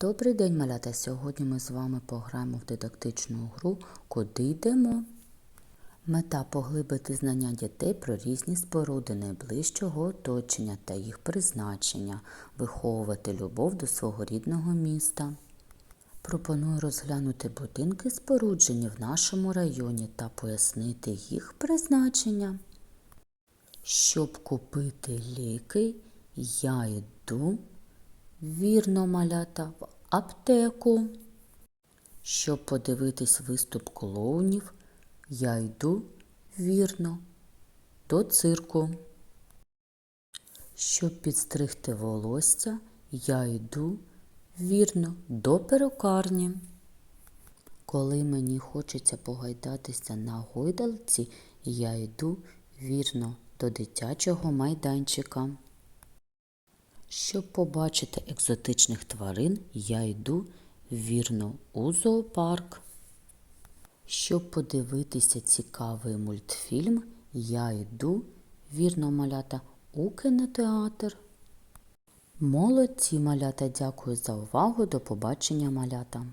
Добрий день, малята! Сьогодні ми з вами пограємо в дидактичну гру Куди йдемо? Мета поглибити знання дітей про різні споруди найближчого оточення та їх призначення, виховувати любов до свого рідного міста. Пропоную розглянути будинки споруджені в нашому районі та пояснити їх призначення. Щоб купити ліки, я йду Вірно, малята, в аптеку. Щоб подивитись виступ клоунів, я йду вірно до цирку. Щоб підстригти волосся, я йду вірно до перукарні. Коли мені хочеться погайдатися на гойдалці, я йду вірно до дитячого майданчика. Щоб побачити екзотичних тварин, я йду вірно у зоопарк. Щоб подивитися цікавий мультфільм, я йду вірно малята у кінотеатр. Молодці малята, дякую за увагу. До побачення малята.